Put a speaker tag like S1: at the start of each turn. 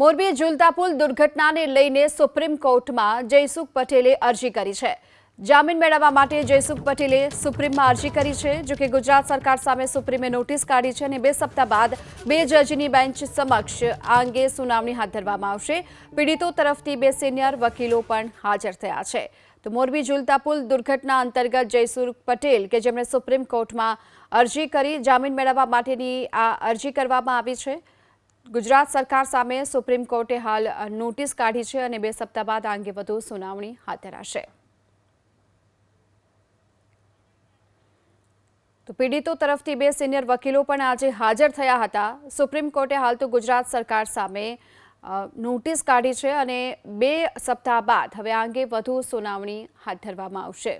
S1: મોરબી ઝુલતા પુલ દુર્ઘટનાને લઈને સુપ્રીમ કોર્ટમાં જયસુખ પટેલે અરજી કરી છે. જામીન મેળવવા માટે જયસુખ પટેલે સુપ્રીમમાં અરજી કરી છે, જો કે ગુજરાત સરકાર સામે સુપ્રીમે નોટિસ કાઢી છે અને બે સપ્તાહ બાદ બે જજની બેન્ચ સમક્ષ આ અંગે સુનાવણી હાથ ધરવામાં આવશે. પીડિતો તરફથી બે સિનિયર વકીલો પણ હાજર થયા છે. તો મોરબી ઝુલતા પુલ દુર્ઘટના અંતર્ગત જયસુખ પટેલ, કે જેમણે સુપ્રીમ કોર્ટમાં અરજી કરી, જામીન મેળવવા માટેની આ અરજી કરવામાં આવી છે? ગુજરાત સરકાર સામે સુપ્રીમ કોર્ટે હાલ નોટિસ કાઢી છે અને બે સપ્તાહ બાદ આ અંગે વધુ સુનાવણી હાથ ધરાશે. તો પીડિતો તરફથી બે સિનિયર વકીલો પણ આજે હાજર થયા હતા. સુપ્રીમ કોર્ટે હાલ તો ગુજરાત સરકાર સામે નોટિસ કાઢી છે અને બે સપ્તાહ બાદ હવે આ અંગે વધુ સુનાવણી હાથ ધરવામાં આવશે.